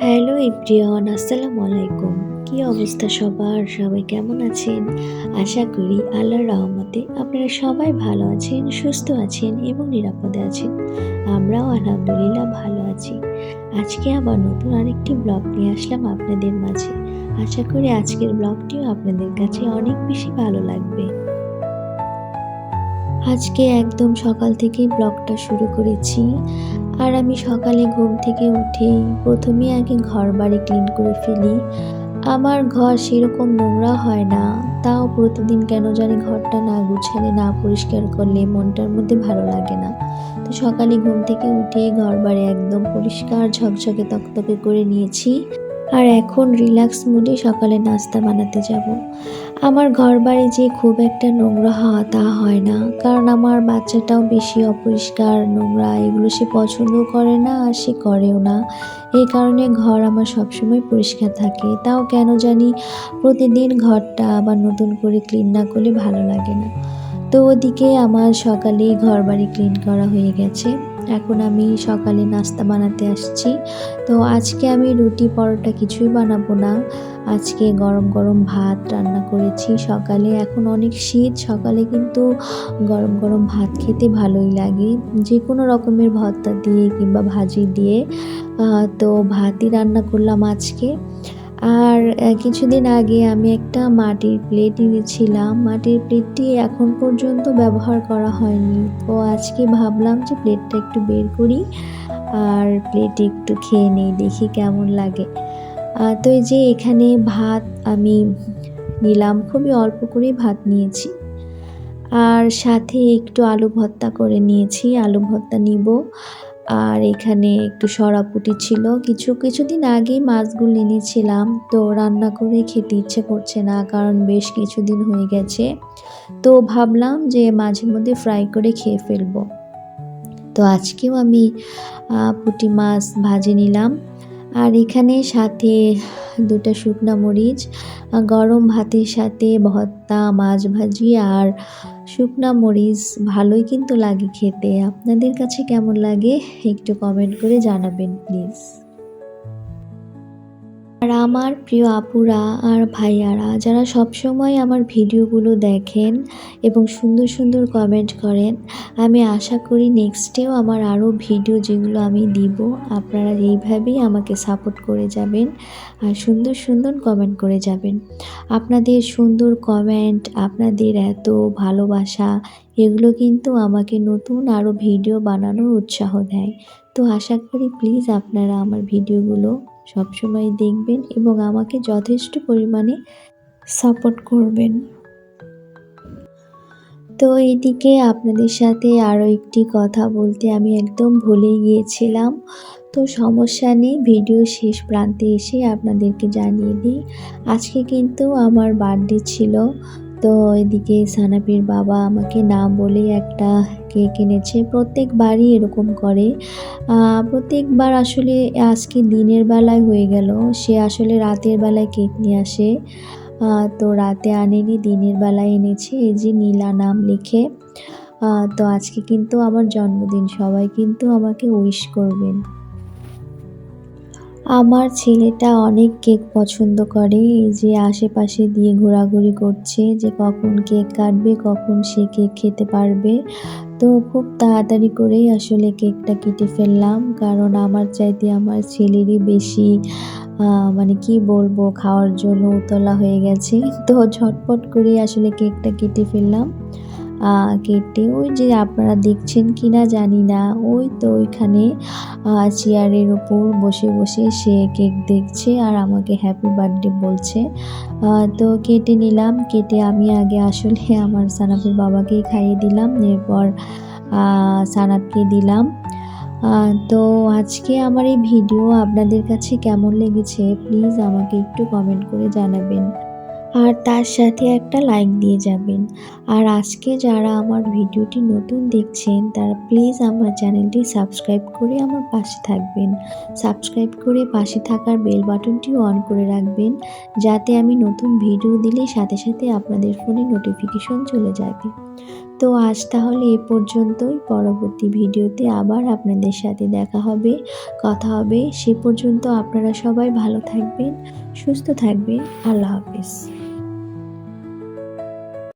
Hello ইব্রিয়ন আসসালামু আলাইকুম। কি অবস্থা সবার? সবাই কেমন আছেন? আশা করি আল্লাহর রহমতে আপনারা সবাই ভালো আছেন, সুস্থ আছেন এবং নিরাপদে আছেন। আমরাও আলহামদুলিল্লাহ ভালো আছি। আজকে আবার নতুন আরেকটি ব্লগ নিয়ে আসলাম আপনাদের মাঝে। আশা করি আজকের ব্লগটিও আপনাদের কাছে অনেক বেশি ভালো লাগবে। আজকে একদম সকাল থেকেই ব্লগটা শুরু করেছি। আর আমি সকালে ঘুম থেকে উঠেই প্রথমে আগে ঘর বাড়ি ক্লিন করে ফেলি। আমার ঘর সেরকম নোংরা হয় না। তাও প্রতিদিন কেন জানি ঘরটা না গুছালে, না পরিষ্কার করলে মনটার মধ্যে ভালো লাগে না। তো সকালে ঘুম থেকে উঠে ঘর বাড়ি একদম পরিষ্কার ঝকঝকে তকতকে করে নিয়েছি। আর এখন রিল্যাক্স মুডে সকালে নাস্তা বানাতে যাব। আমার ঘর বাড়ি যে খুব একটা নোংরা হওয়া তা হয় না, কারণ আমার বাচ্চাটাও বেশি অপরিষ্কার, নোংরা, এগুলো সে পছন্দ করে না আর সে করেও না। এই কারণে ঘর আমার সবসময় পরিষ্কার থাকে। তাও কেন জানি প্রতিদিন ঘরটা আবার নতুন করে ক্লিন না করলে ভালো লাগে না। তো ওদিকে আমার সকালেই ঘর বাড়ি ক্লিন করা হয়ে গেছে। এখন আমি সকালে নাস্তা বানাতে আসছি। তো আজকে আমি রুটি পরোটা কিছুই বানাবো না। আজকে গরম গরম ভাত রান্না করেছি সকালে। এখন অনেক শীত, সকালে কিন্তু গরম গরম ভাত খেতে ভালোই লাগে। যে কোনো রকমের ভর্তা দিয়ে কিংবা ভাজি দিয়ে। তো ভাতই রান্না করলাম আজকে। আর কিছুদিন আগে আমি একটা মাটির প্লেট এনেছিলাম। মাটির প্লেটটি এখন পর্যন্ত ব্যবহার করা হয়নি। তো আজকে ভাবলাম যে প্লেটটা একটু বের করি আর প্লেটে একটু খেয়ে নেই, দেখি কেমন লাগে। তো এই যে এখানে ভাত আমি নিলাম, খুবই অল্প করে ভাত নিয়েছি। আর সাথে একটু আলু ভর্তা করে নিয়েছি, আলু ভর্তা নিব। আর এখানে একটু সরাপুটি ছিল। কিছু, কিছুদিন আগেই মাছগুলো এনেছিলাম। তো রান্না করে খেতে ইচ্ছে করছে না, কারণ বেশ কিছুদিন হয়ে গেছে। তো ভাবলাম যে মাঝে মধ্যে ফ্রাই করে খেয়ে ফেলব। তো আজকেও আমি পুটি মাছ ভাজে নিলাম। আর এখানে সাথে দুটো শুকনো মরিচ গরম ভাতের সাথে ভর্তা, মাছ ভাজি আর শুকনো মরিচ। ভালোই কিন্তু লাগে খেতে। আপনাদের কাছে কেমন লাগে একটু কমেন্ট করে জানাবেন প্লিজ আর আমার প্রিয় আপুরা ভাইয়ারা, যারা সবসময় আমার ভিডিওগুলো দেখেন এবং সুন্দর সুন্দর কমেন্ট করেন, আমি আশা করি নেক্সটেও আমার আরও ভিডিও যেগুলো আমি দিব, আপনারা এইভাবেই আমাকে সাপোর্ট করে যাবেন আর সুন্দর সুন্দর কমেন্ট করে যাবেন। আপনাদের সুন্দর কমেন্ট আপনাদের এত ভালোবাসা, এগুলো কিন্তু আমাকে নতুন আরও ভিডিও বানানোর উৎসাহ দেয়। তো আশা করি প্লিজ আপনারা আমার ভিডিওগুলো সবসময় দেখবেন এবং আমাকে যথেষ্ট পরিমাণে সাপোর্ট করবেন। তো এদিকে আপনাদের সাথে আরও একটি কথা বলতে আমি একদম ভুলে গিয়েছিলাম। তো সমস্যা নেই, ভিডিও শেষ প্রান্তে এসে আপনাদেরকে জানিয়ে দিই। আজকে কিন্তু আমার বার্থডে ছিল। তো এদিকে সানাপির বাবা আমাকে না বলে একটা কেক এনেছে। প্রত্যেকবারই এরকম করে। প্রত্যেকবার আসলে আজকে দিনের বেলায় হয়ে গেল। সে আসলে রাতের বেলায় কেক নিয়ে আসে। তো রাতে আনেনি, দিনের বেলায় এনেছে। এই যে নীলা নাম লিখে। তো আজকে কিন্তু আমার জন্মদিন। সবাই কিন্তু আমাকে উইশ করবেন। আমার ছেলেটা অনেক কেক পছন্দ করে, এই যে আশেপাশে দিয়ে ঘোরাঘুরি করছে যে কখন কেক কাটবে, কখন সে কেক খেতে পারবে। তো খুব তাড়াতাড়ি করেই আসলে কেকটা কেটে ফেললাম, কারণ আমার চাইতে আমার ছেলেরই বেশি মানে কি বলব, খাওয়ার জন্য উতলা হয়ে গেছে। তো ঝটপট করে আসলে কেকটা কেটে ফেললাম। কেটে ওই যে আপনারা দেখছেন কি না জানি না, ওই তো ওইখানে চেয়ারের ওপর বসে বসে সে কেক দেখছে আর আমাকে হ্যাপি বার্থডে বলছে। তো কেটে নিলাম, কেটে আমি আগে আসলে আমার সানাফের বাবাকেই খাইয়ে দিলাম, এরপর সানাপকে দিলাম। তো আজকে আমার এই ভিডিও আপনাদের কাছে কেমন লেগেছে প্লিজ আমাকে একটু কমেন্ট করে জানাবেন। আর তার সাথে একটা লাইক দিয়ে যাবেন। আর আজকে যারা আমার ভিডিওটি নতুন দেখছেন, তারা প্লিজ আমার চ্যানেলটি সাবস্ক্রাইব করে আমার পাশে থাকবেন। সাবস্ক্রাইব করে পাশে থাকার বেল বাটনটিও অন করে রাখবেন, যাতে আমি নতুন ভিডিও দিলে সাথে সাথে আপনাদের ফোনে নোটিফিকেশন চলে যাবে। তো আজ তাহলে এ পর্যন্তই। পরবর্তী ভিডিওতে আবার আপনাদের সাথে দেখা হবে, কথা হবে। সে পর্যন্ত আপনারা সবাই ভালো থাকবেন, সুস্থ থাকবেন। আল্লাহ হাফিজ।